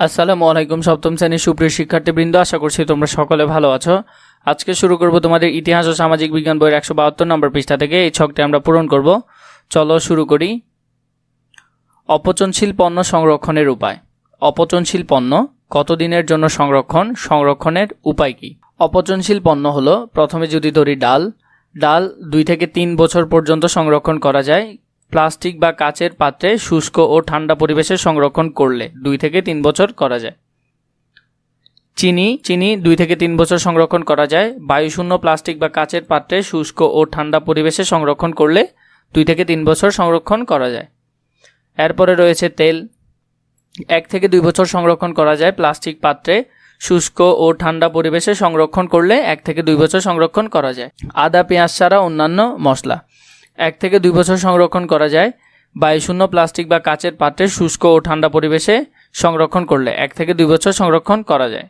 আসসালামু আলাইকুম সপ্তম শ্রেণির সুপ্রিয় শিক্ষার্থীবৃন্দ, আশা করছি তোমরা সকলে ভালো আছো। আজকে শুরু করব তোমাদের ইতিহাস ও সামাজিক বিজ্ঞান বইয়ের একশো বাহাত্তর নম্বর পৃষ্ঠা থেকে। এই ছকটি আমরা পূরণ করব। চলো শুরু করি। অপচনশীল পণ্য সংরক্ষণের উপায়। অপচনশীল পণ্য কতদিনের জন্য সংরক্ষণ, সংরক্ষণের উপায় কি? অপচনশীল পণ্য হলো, প্রথমে যদি ধরি ডাল ডাল দুই থেকে তিন বছর পর্যন্ত সংরক্ষণ করা যায়। প্লাস্টিক বা কাচের পাত্রে শুষ্ক ও ঠান্ডা পরিবেশে সংরক্ষণ করলে দুই থেকে তিন বছর করা যায়। চিনি চিনি দুই থেকে তিন বছর সংরক্ষণ করা যায়। বায়ুশূন্য প্লাস্টিক বা কাচের পাত্রে শুষ্ক ও ঠান্ডা পরিবেশে সংরক্ষণ করলে দুই থেকে তিন বছর সংরক্ষণ করা যায়। এরপরে রয়েছে তেল। এক থেকে দুই বছর সংরক্ষণ করা যায় প্লাস্টিক পাত্রে। শুষ্ক ও ঠান্ডা পরিবেশে সংরক্ষণ করলে এক থেকে দুই বছর সংরক্ষণ করা যায়। আদা, পেঁয়াজ ছাড়া অন্যান্য মশলা। এক থেকে দুই বছর সংরক্ষণ করা যায়। বায়ুশূন্য, প্লাস্টিক বা কাচের পাত্রে শুষ্ক ও ঠান্ডা পরিবেশে সংরক্ষণ করলে এক থেকে দুই বছর সংরক্ষণ করা যায়।